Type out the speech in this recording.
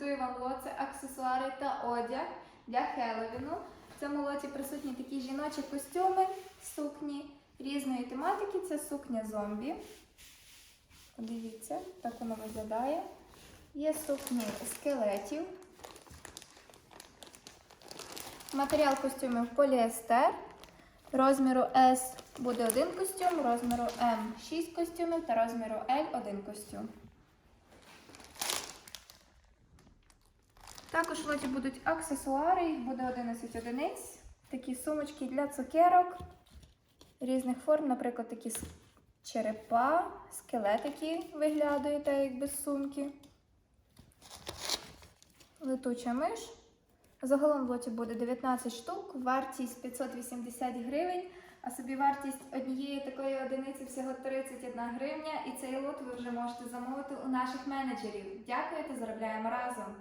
презентую вам лот. Це аксесуари та одяг для Хеллоуіну. В цьому лоті присутні такі жіночі костюми, сукні різної тематики. Це сукня зомбі. Подивіться, так воно виглядає. Є сукні скелетів. Матеріал костюмів поліестер. Розміру S буде один костюм, розміру M 6 костюмів та розміру L один костюм. Також в лоті будуть аксесуари, їх буде 11 одиниць. Такі сумочки для цукерок різних форм, наприклад, такі черепа, скелетики виглядають, як без сумки. Летуча миш. Загалом в лоті буде 19 штук, вартість 580 гривень, а собівартість однієї такої одиниці всього 31 гривня. І цей лот ви вже можете замовити у наших менеджерів. Дякую та заробляємо разом!